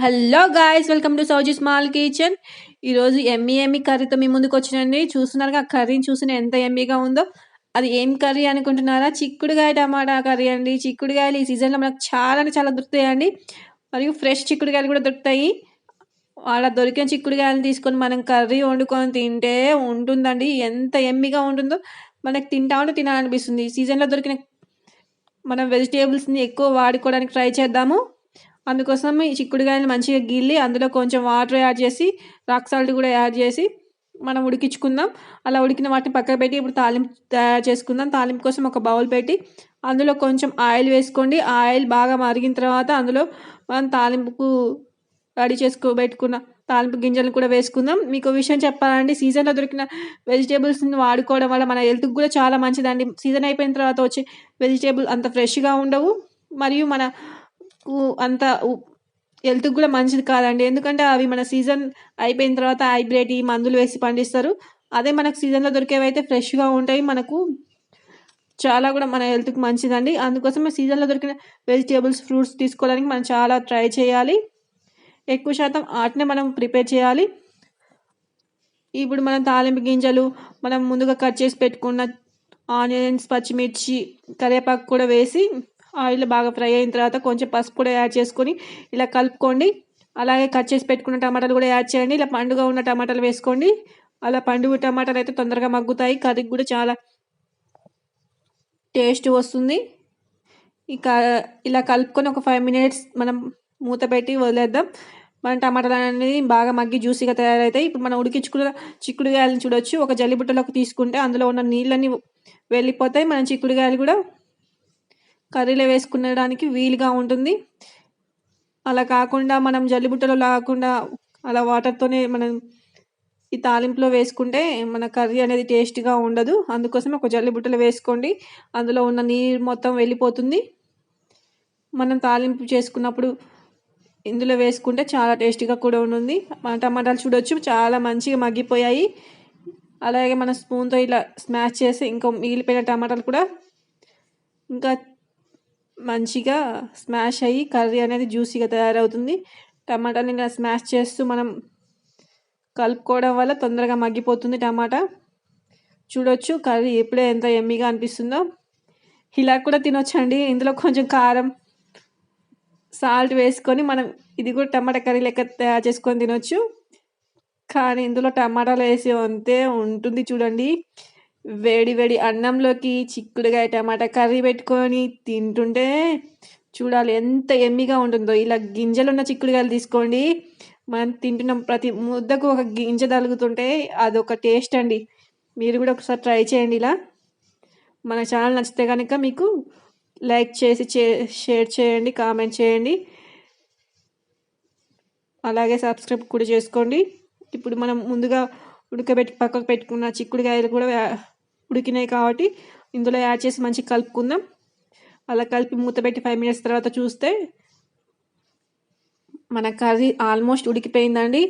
Hello guys welcome to Souji small kitchen ఈరోజు ఎమ్మీ ఎమ్మీ కర్రీతో మీ ముందుకు వచ్చినండి. చూస్తున్నారుగా ఆ కర్రీని చూసిన ఎంత ఎమ్మీగా ఉందో. అది ఏం కర్రీ అనుకుంటున్నారా? చిక్కుడుగాయ టమాటా కర్రీ అండి. చిక్కుడుగాయలు ఈ సీజన్లో మనకు చాలా అంటే చాలా దొరుకుతాయండి. మరియు ఫ్రెష్ చిక్కుడుగాయలు కూడా దొరుకుతాయి. అలా దొరికిన చిక్కుడుగాయలు తీసుకొని మనం కర్రీ వండుకొని తింటే ఉంటుందండి. ఎంత ఎమ్మిగా ఉంటుందో మనకు తింటా ఉంటే తినాలనిపిస్తుంది. సీజన్లో దొరికిన మనం వెజిటేబుల్స్ని ఎక్కువ వాడుకోవడానికి ట్రై చేద్దాము. అందుకోసం ఈ చిక్కుడుకాయలు మంచిగా గిల్లి అందులో కొంచెం వాటర్ యాడ్ చేసి రాక్ సాల్ట్ కూడా యాడ్ చేసి మనం ఉడికించుకుందాం. అలా ఉడికిన వాటిని పక్కకు పెట్టి ఇప్పుడు తాలింపు తయారు చేసుకుందాం. తాలింపు కోసం ఒక బౌల్ పెట్టి అందులో కొంచెం ఆయిల్ వేసుకోండి. ఆయిల్ బాగా మరిగిన తర్వాత అందులో మనం తాలింపుకు రెడీ చేసుకో పెట్టుకున్న తాలింపు గింజలు కూడా వేసుకుందాం. మీకు విషయం చెప్పాలండి సీజన్లో దొరికిన వెజిటేబుల్స్ని వాడుకోవడం వల్ల మన హెల్త్కి కూడా చాలా మంచిదండి. సీజన్ అయిపోయిన తర్వాత వచ్చే వెజిటేబుల్ అంత ఫ్రెష్గా ఉండవు. మరియు మన అంత హెల్త్కి కూడా మంచిది కాదండి. ఎందుకంటే అవి మన సీజన్ అయిపోయిన తర్వాత హైబ్రిడ్ ఈ మందులు వేసి పండిస్తారు. అదే మనకు సీజన్లో దొరికేవి అయితే ఫ్రెష్గా ఉంటాయి మనకు చాలా కూడా మన హెల్త్కి మంచిదండి. అందుకోసమే సీజన్లో దొరికిన వెజిటేబుల్స్ ఫ్రూట్స్ తీసుకోవడానికి మనం చాలా ట్రై చేయాలి. ఎక్కువ శాతం వాటినే మనం ప్రిపేర్ చేయాలి. ఇప్పుడు మనం తాలింపు గింజలు మనం ముందుగా కట్ చేసి పెట్టుకున్న ఆనియన్స్ పచ్చిమిర్చి కరివేపాకు కూడా వేసి ఆయిల్ బాగా ఫ్రై అయిన తర్వాత కొంచెం పసుపు కూడా యాడ్ చేసుకొని ఇలా కలుపుకోండి. అలాగే కట్ చేసి పెట్టుకున్న టమాటాలు కూడా యాడ్ చేయండి. ఇలా పండుగ ఉన్న టమాటాలు వేసుకోండి. అలా పండుగ టమాటాలు అయితే తొందరగా మగ్గుతాయి. కర్రీకి కూడా చాలా టేస్ట్ వస్తుంది. ఇక ఇలా కలుపుకొని ఒక ఫైవ్ మినిట్స్ మనం మూత పెట్టి వదిలేద్దాం. మన టమాటాలు అనేది బాగా మగ్గి జ్యూసీగా తయారవుతాయి ఇప్పుడు మనం ఉడికించుకున్న చిక్కుడుగాయలను చూడొచ్చు. ఒక జల్లిబుట్టలోకి తీసుకుంటే అందులో ఉన్న నీళ్ళని వెళ్ళిపోతాయి. మన చిక్కుడుగాయలు కూడా కర్రీలో వేసుకునడానికి వీలుగా ఉంటుంది. అలా కాకుండా మనం జల్లిబుట్టలో లేకుండా అలా వాటర్తోనే మనం ఈ తాలింపులో వేసుకుంటే మన కర్రీ అనేది టేస్ట్గా ఉండదు. అందుకోసం ఒక జల్లిబుట్టలో వేసుకోండి. అందులో ఉన్న నీరు మొత్తం వెళ్ళిపోతుంది. మనం తాలింపు చేసుకున్నప్పుడు ఇందులో వేసుకుంటే చాలా టేస్టీగా కూడా ఉంటుంది. మన టమాటాలు చూడొచ్చు. చాలా మంచిగా మగ్గిపోయాయి. అలాగే మన స్పూన్తో ఇలా స్మాష్ చేసి ఇంకా మిగిలిపోయిన టమాటాలు కూడా ఇంకా మంచిగా స్మాష్ అయ్యి కర్రీ అనేది జ్యూసీగా తయారవుతుంది. టమాటాని ఇలా స్మాష్ చేస్తూ మనం కలుపుకోవడం వల్ల తొందరగా మగ్గిపోతుంది టమాటా. చూడొచ్చు కర్రీ ఎప్పుడే ఎంత ఎమ్మిగా అనిపిస్తుందో. ఇలా కూడా తినొచ్చండి. ఇందులో కొంచెం కారం సాల్ట్ వేసుకొని మనం ఇది కూడా టమాటా కర్రీ లెక్క తయారు చేసుకొని తినొచ్చు. కానీ ఇందులో టమాటాలు వేసి అంతే ఉంటుంది చూడండి. వేడి వేడి అన్నంలోకి చిక్కుడుగా టమాటా కర్రీ పెట్టుకొని తింటుంటే చూడాలి ఎంత ఎమ్మిగా ఉంటుందో. ఇలా గింజలు ఉన్న చిక్కుడుగాయలు తీసుకోండి. మనం తింటున్నాం ప్రతి ముద్దకు ఒక గింజ తలుగుతుంటే అదొక టేస్ట్ అండి. మీరు కూడా ఒకసారి ట్రై చేయండి ఇలా. మన ఛానల్ నచ్చితే కనుక మీకు లైక్ చేసి షేర్ చేయండి కామెంట్ చేయండి. అలాగే సబ్స్క్రైబ్ కూడా చేసుకోండి. ఇప్పుడు మనం ముందుగా ఉడకబెట్టి పక్కకు పెట్టుకున్న చిక్కుడుకాయలు కూడా ఉడికినాయి కాబట్టి ఇందులో యాడ్ చేసి మంచిగా కలుపుకుందాం. అలా కలిపి మూత పెట్టి ఫైవ్ మినిట్స్ తర్వాత చూస్తే మన కర్రీ ఆల్మోస్ట్ ఉడికిపోయిందండి.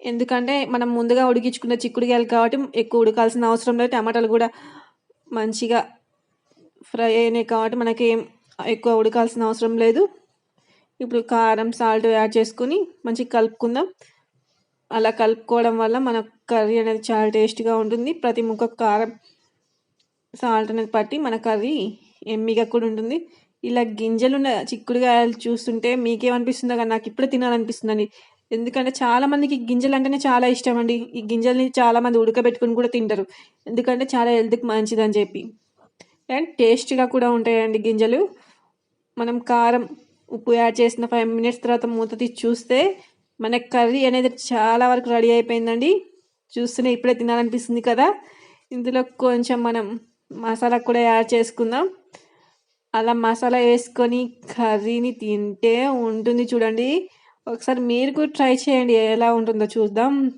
ఎందుకంటే మనం ముందుగా ఉడికించుకున్న చిక్కుడుకాయలు కాబట్టి ఎక్కువ ఉడకాల్సిన అవసరం లేదు. టమాటాలు కూడా మంచిగా ఫ్రై అయినాయి కాబట్టి మనకి ఏం ఎక్కువ ఉడకాల్సిన అవసరం లేదు. ఇప్పుడు కారం సాల్ట్ యాడ్ చేసుకుని మంచిగా కలుపుకుందాం. అలా కలుపుకోవడం వల్ల మన కర్రీ అనేది చాలా టేస్ట్గా ఉంటుంది. ప్రతి ముక్క కారం సాల్ట్ అనేది పట్టి మన కర్రీ ఎమ్మిగా కూడా ఉంటుంది. ఇలా గింజలున్న చిక్కుడుగాయలు చూస్తుంటే మీకేమనిపిస్తుందో కానీ నాకు ఇప్పుడే తినాలనిపిస్తుందండి. ఎందుకంటే చాలామందికి గింజలు అంటేనే చాలా ఇష్టం అండి ఈ గింజల్ని చాలామంది ఉడకబెట్టుకుని కూడా తింటారు. ఎందుకంటే చాలా హెల్త్కి మంచిదని చెప్పి. అండ్ టేస్ట్గా కూడా ఉంటాయండి గింజలు. మనం కారం ఉప్పు యాడ్ చేసిన ఫైవ్ మినిట్స్ తర్వాత మూత తీసి చూస్తే మన కర్రీ అనేది చాలా వరకు రెడీ అయిపోయిందండి. చూస్తూనే ఇప్పుడే తినాలనిపిస్తుంది కదా. ఇందులో కొంచెం మనం మసాలా కూడా యాడ్ చేసుకుందాం. అలా మసాలా వేసుకొని కర్రీని తింటే ఉంటుంది చూడండి. ఒకసారి మీరు కూడా ట్రై చేయండి ఎలా ఉంటుందో చూద్దాం.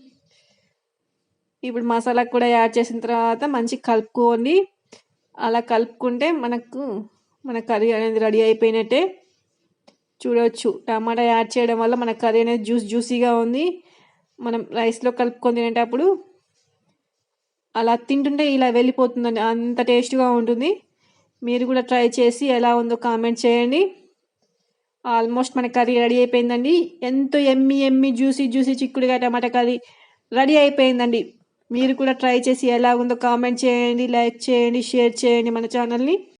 ఇప్పుడు మసాలా కూడా యాడ్ చేసిన తర్వాత మంచిగా కలుపుకోండి. అలా కలుపుకుంటే మనకు మన కర్రీ అనేది రెడీ అయిపోయినట్టే. చూడవచ్చు టమాటా యాడ్ చేయడం వల్ల మన కర్రీ అనేది జ్యూస్ జ్యూసీగా ఉంది. మనం రైస్లో కలుపుకొని తినేటప్పుడు అలా తింటుంటే ఇలా వెళ్ళిపోతుందండి. అంత టేస్ట్గా ఉంటుంది. మీరు కూడా ట్రై చేసి ఎలా ఉందో కామెంట్ చేయండి. ఆల్మోస్ట్ మన కర్రీ రెడీ అయిపోయిందండి. ఎంతో ఎమ్మి ఎమ్మి జ్యూసీ జ్యూసీ చిక్కుడుగా టమాటా కర్రీ రెడీ అయిపోయిందండి. మీరు కూడా ట్రై చేసి ఎలా ఉందో కామెంట్ చేయండి లైక్ చేయండి షేర్ చేయండి మన ఛానల్ని.